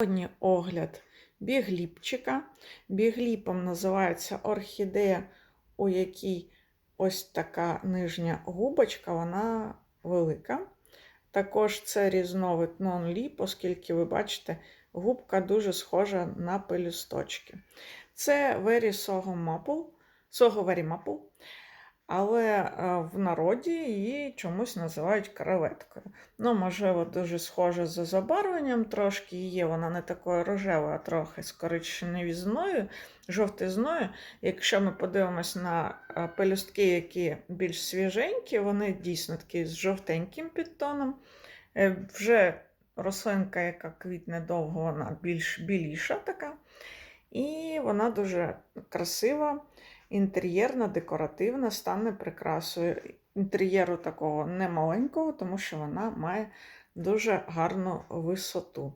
Сьогодні огляд бігліпчика. Бігліпом називається орхідея, у якій ось така нижня губочка, вона велика. Також це різновид non-lip, оскільки ви бачите, губка дуже схожа на пелюсточки. Це Very Soho Maple, Soho Very Maple, але в народі її чомусь називають креветкою. Ну, можливо, дуже схожа за забарвленням трошки є. Вона не такою рожевою, а трохи з коричневізною, жовтизною. Якщо ми подивимось на пелюстки, які більш свіженькі, вони дійсно такі з жовтеньким підтоном. Е, Вже рослинка, яка квітне довго, вона більш біліша така. І вона дуже красива, інтер'єрна, декоративна, стане прикрасою інтер'єру такого немаленького, тому що вона має дуже гарну висоту.